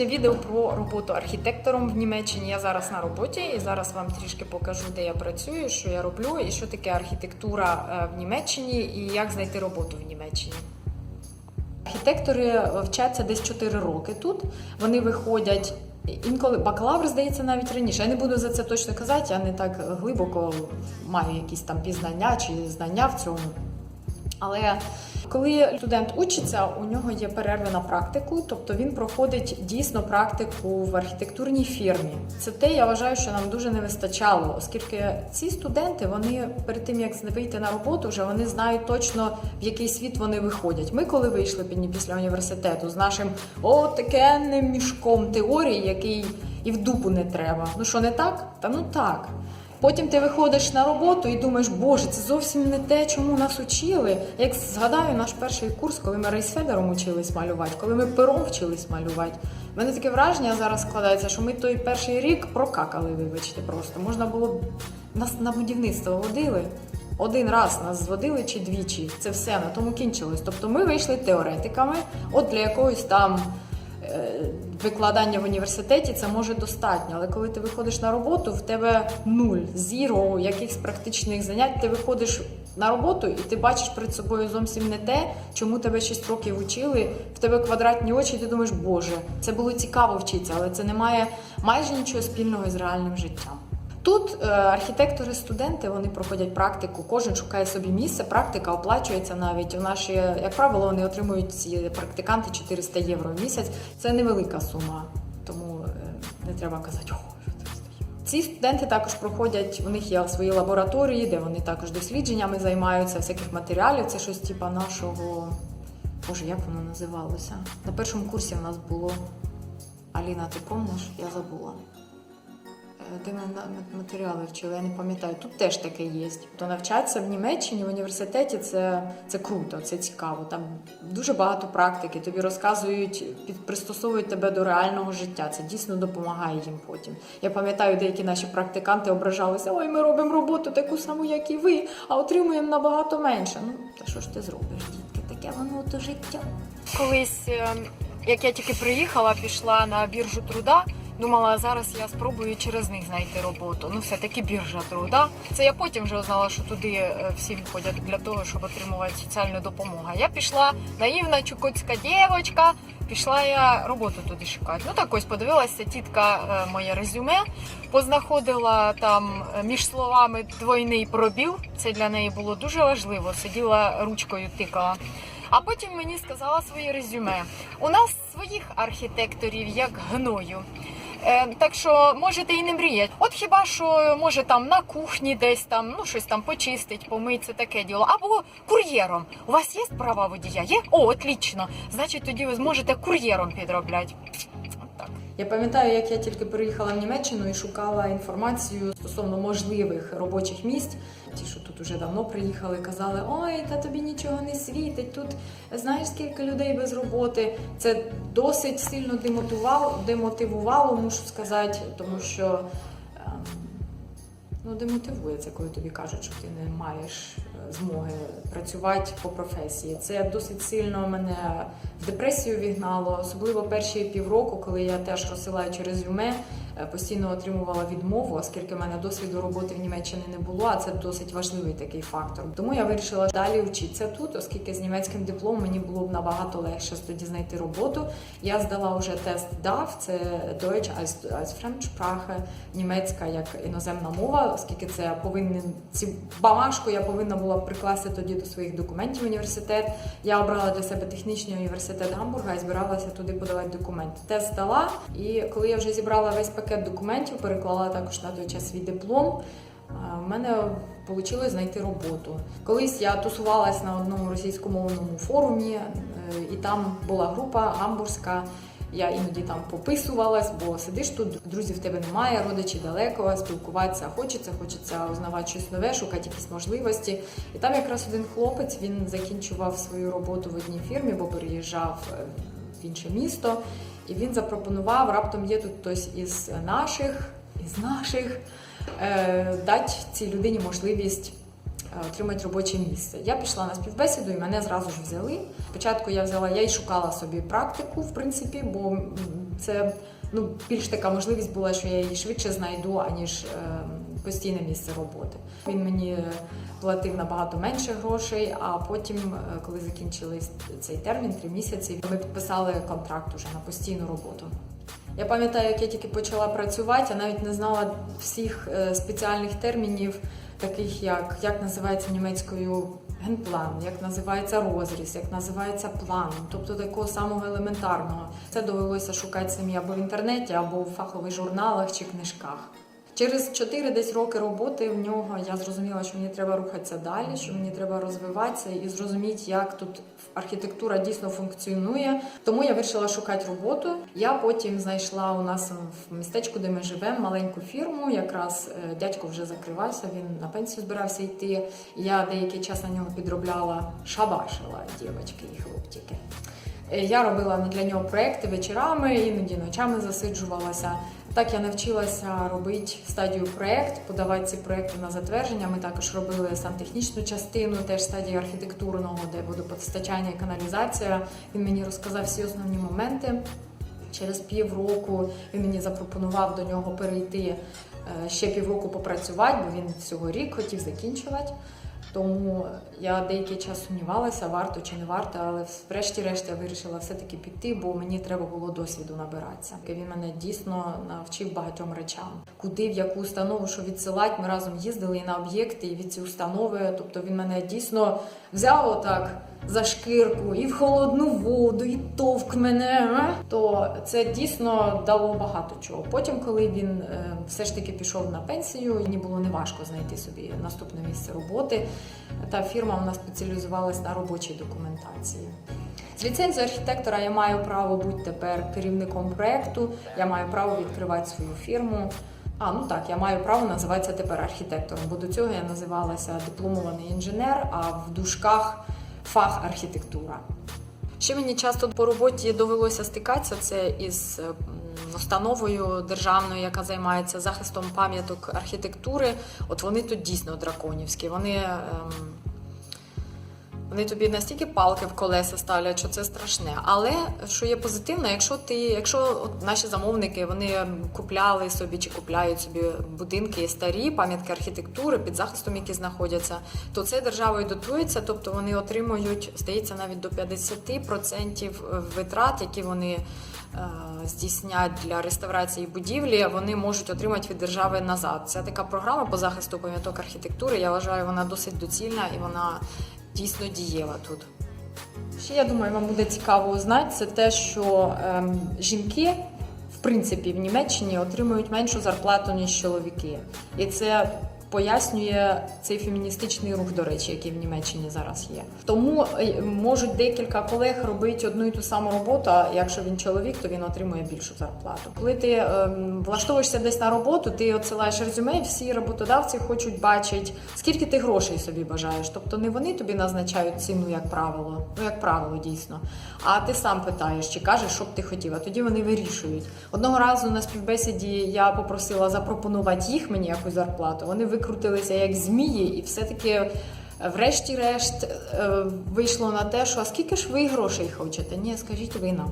Сьогоднішнє відео про роботу архітектором в Німеччині. Я зараз на роботі і зараз вам трішки покажу, де я працюю, що я роблю, і що таке архітектура е, в Німеччині, і як знайти роботу в Німеччині. Архітектори вчаться десь 4 роки тут. Вони виходять. Інколи бакалавр здається навіть раніше. Я не буду за це точно казати, я не так глибоко маю якісь там пізнання чи знання в цьому. Але коли студент учиться, у нього є перерви на практику, тобто він проходить дійсно практику в архітектурній фірмі. Це те, я вважаю, що нам дуже не вистачало, оскільки ці студенти вони перед тим як вийти на роботу, вже вони знають точно в який світ вони виходять. Ми, коли вийшли після університету з нашим о такенним мішком теорії, який і в дупу не треба. Ну що не так? Та ну так. Потім ти виходиш на роботу і думаєш, боже, це зовсім не те, чому нас учили. Як згадаю наш перший курс, коли ми рейсфедером учились малювати, коли ми пером вчились малювати. У мене таке враження зараз складається, що ми той перший рік прокакали, вибачте, просто. Можна було б нас на будівництво водили. Один раз нас зводили чи двічі. Це все на тому кінчилось. Тобто ми вийшли теоретиками, от для якоїсь там е, викладання в університеті це може достатньо, але коли ти виходиш на роботу, в тебе нуль, зіро, якихось практичних занять. Ти виходиш на роботу і ти бачиш перед собою зовсім не те, чому тебе 6 років учили. В тебе квадратні очі, ти думаєш, боже, це було цікаво вчитися, але це не має майже нічого спільного з реальним життям. Тут е, архітектори-студенти вони проходять практику, кожен шукає собі місце. Практика оплачується навіть у наші, як правило, вони отримують ці практиканти 400 євро в місяць. Це невелика сума, тому е, не треба казати, о, 400 євро. Ці студенти також проходять, у них є свої лабораторії, де вони також дослідженнями займаються, всяких матеріалів. Це щось типа нашого. Боже, як воно називалося? На першому курсі у нас було Аліна, ти помниш? Я забула. Е, Де ми на- на- матеріали вчили, я не пам'ятаю. Тут теж таке є. То навчатися в Німеччині в університеті це, це круто, це цікаво. Там дуже багато практики. Тобі розказують, під, пристосовують тебе до реального життя. Це дійсно допомагає їм потім. Я пам'ятаю, деякі наші практиканти ображалися: ой, ми робимо роботу таку саму, як і ви, а отримуємо набагато менше. Ну, та що ж ти зробиш, дітки? Таке воно то життя. Колись, ем, як я тільки приїхала, пішла на біржу труда. Думала, зараз я спробую через них знайти роботу. Ну, все-таки біржа труда. Це я потім вже узнала, що туди е, всі ходять для того, щоб отримувати соціальну допомогу. Я пішла наївна чукотська дівчинка, пішла я роботу туди шукати. Ну так ось подивилася тітка е, моє резюме, познаходила там е, між словами двойний пробіл. Це для неї було дуже важливо. Сиділа ручкою тикала. А потім мені сказала своє резюме. У нас своїх архітекторів як гною. Е, так що можете і не мріяти. От хіба що може там на кухні десь там ну щось там почистить, помить, це таке діло. Або кур'єром. У вас є права водія? Є? О, отлічно. Значить, тоді ви зможете кур'єром підробляти. Я пам'ятаю, як я тільки приїхала в Німеччину і шукала інформацію стосовно можливих робочих місць. Ті, що тут уже давно приїхали, казали: ой, та тобі нічого не світить. Тут знаєш, скільки людей без роботи. Це досить сильно демотивувало, демотивувало, мушу сказати, тому що. ем, Ну, демотивує це, коли тобі кажуть, що ти не маєш змоги працювати по професії. Це досить сильно мене в депресію вігнало, особливо перші півроку, коли я теж розсилаю через е, постійно отримувала відмову, оскільки в мене досвіду роботи в Німеччині не було, а це досить важливий такий фактор. Тому я вирішила далі вчитися тут, оскільки з німецьким дипломом мені було б набагато легше тоді знайти роботу. Я здала вже тест DAF, це Deutsch als, als Fremdsprache, німецька як іноземна мова, оскільки це повинен ці бумажку я повинна була прикласти тоді до своїх документів університет. Я обрала для себе технічний університет Гамбурга і збиралася туди подавати документи. Тест здала, і коли я вже зібрала весь пакет документів, переклала також на той час свій диплом. В мене вийшло знайти роботу. Колись я тусувалась на одному російськомовному форумі, е, і там була група гамбурзька. Я іноді там пописувалась, бо сидиш тут, друзів в тебе немає, родичі далеко, спілкуватися хочеться, хочеться узнавати щось нове, шукати якісь можливості. І там якраз один хлопець він закінчував свою роботу в одній фірмі, бо переїжджав е, в інше місто. І він запропонував, раптом є тут хтось із наших, із наших, е, дати цій людині можливість е, отримати робоче місце. Я пішла на співбесіду і мене зразу ж взяли. Спочатку я взяла, я й шукала собі практику, в принципі, бо це ну, більш така можливість була, що я її швидше знайду, аніж е, постійне місце роботи. Він мені платив набагато менше грошей, а потім, е, коли закінчились цей термін, три місяці, ми підписали контракт уже на постійну роботу. Я пам'ятаю, як я тільки почала працювати, я навіть не знала всіх е, спеціальних термінів, таких як як називається німецькою генплан, як називається розріз, як називається план, тобто такого самого елементарного. Це довелося шукати самі або в інтернеті, або в фахових журналах чи книжках. Через 4 десь роки роботи в нього я зрозуміла, що мені треба рухатися далі, що мені треба розвиватися і зрозуміти, як тут архітектура дійсно функціонує. Тому я вирішила шукати роботу. Я потім знайшла у нас в містечку, де ми живемо, маленьку фірму. Якраз е, дядько вже закривався, він на пенсію збирався йти. Я деякий час на нього підробляла, шабашила дівчатки і хлопчики. Е, Я робила для нього проекти вечорами, іноді ночами засиджувалася. Так я навчилася робити стадію проект, подавати ці проекти на затвердження. Ми також робили сантехнічну частину, теж стадію архітектурного, де водопостачання і каналізація. Він мені розказав всі основні моменти. Через півроку він мені запропонував до нього перейти е, ще півроку попрацювати, бо він всього рік хотів закінчувати. Тому я деякий час сумнівалася, варто чи не варто, але врешті-решт я вирішила все-таки піти, бо мені треба було досвіду набиратися. Він мене дійсно навчив багатьом речам. Куди, в яку установу, що відсилати, ми разом їздили і на об'єкти, і від цієї установи. Тобто він мене дійсно взяв отак за шкірку і в холодну воду, і товк мене. То це дійсно дало багато чого. Потім, коли він е, все ж таки пішов на пенсію, мені було неважко знайти собі наступне місце роботи. Та фірма у нас спеціалізувалась на робочій документації. З ліцензією архітектора я маю право бути тепер керівником проекту, я маю право відкривати свою фірму. А, ну так, я маю право називатися тепер архітектором, бо до цього я називалася дипломований інженер, а в дужках фах архітектура. Ще мені часто по роботі довелося стикатися це із е, установою державною, яка займається захистом пам'яток архітектури. От вони тут дійсно драконівські. Вони, ем, вони тобі настільки палки в колеса ставлять, що це страшне. Але що є позитивно, якщо ти, якщо от наші замовники вони купляли собі чи купляють собі будинки старі, пам'ятки архітектури під захистом, які знаходяться, то це державою дотується, тобто вони отримують, здається, навіть до 50% витрат, які вони е, здійснять для реставрації будівлі, вони можуть отримати від держави назад. Це така програма по захисту пам'яток архітектури. Я вважаю, вона досить доцільна і вона дійсно дієва тут. Ще я думаю, вам буде цікаво узнати, це те, що ем, жінки, в принципі, в Німеччині отримують меншу зарплату, ніж чоловіки. І це пояснює цей феміністичний рух, до речі, який в Німеччині зараз є. Тому е, можуть декілька колег робити одну і ту саму роботу. Якщо він чоловік, то він отримує більшу зарплату. Коли ти ем, влаштовуєшся десь на роботу, ти отсилаєш резюме, всі роботодавці хочуть бачити, скільки ти грошей собі бажаєш. Тобто не вони тобі назначають ціну, як правило, ну як правило, дійсно. А ти сам питаєш чи кажеш, що б ти хотів, а тоді вони вирішують. Одного разу на співбесіді я попросила запропонувати їх мені якусь зарплату. Вони викрутилися як змії, і все-таки. е, Врешті-решт е, вийшло на те, що а скільки ж ви грошей хочете? Ні, скажіть ви нам.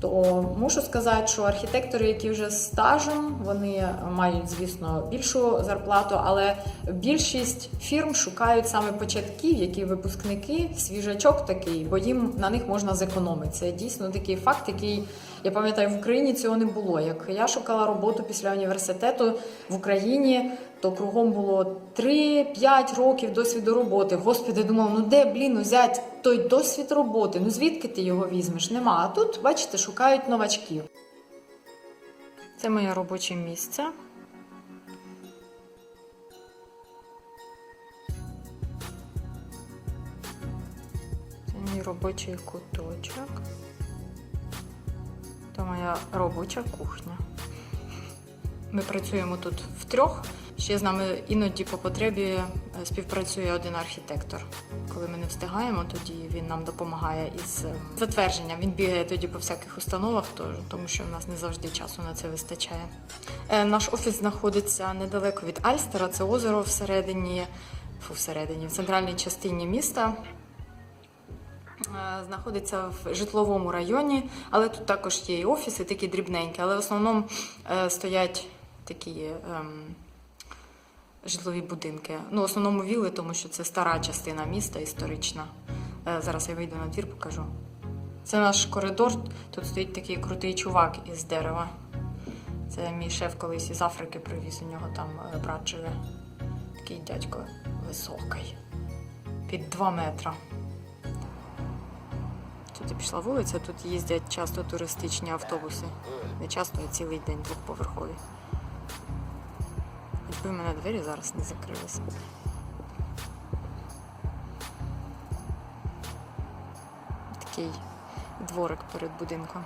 То мушу сказати, що архітектори, які вже стажем, вони мають, звісно, більшу зарплату, але більшість фірм шукають саме початків, які випускники, свіжачок такий, бо їм на них можна зекономити. Це дійсно такий факт, який я пам'ятаю, в Україні цього не було. Як я шукала роботу після університету в Україні, то кругом було 3-5 років досвіду роботи. Господи, думав, ну де блін взяти той досвід роботи? Ну звідки ти його візьмеш? Нема. А тут, бачите, шукають новачків. Це моє робоче місце. Це мій робочий куточок. Це моя робоча кухня. Ми працюємо тут втрьох. Ще з нами іноді по потребі е, співпрацює один архітектор. Коли ми не встигаємо, тоді він нам допомагає із е, затвердженням. Він бігає тоді по всяких установах, тому що в нас не завжди часу на це вистачає. Е, Наш офіс знаходиться недалеко від Альстера. Це озеро всередині, всередині, в центральній частині міста. Знаходиться в житловому районі, але тут також є і офіси, такі дрібненькі, але в основному стоять такі ем, житлові будинки. Ну, в основному віли, тому що це стара частина міста історична. Е, зараз я вийду на двір, покажу. Це наш коридор. Тут стоїть такий крутий чувак із дерева. Це мій шеф колись із Африки привіз, у нього там е, брат живе. Такий дядько високий. Під 2 метра. Тут пішла вулиця, тут їздять часто туристичні автобуси. Не часто, а цілий день двохповерхові. Хоч би в мене двері зараз не закрилися. Такий дворик перед будинком.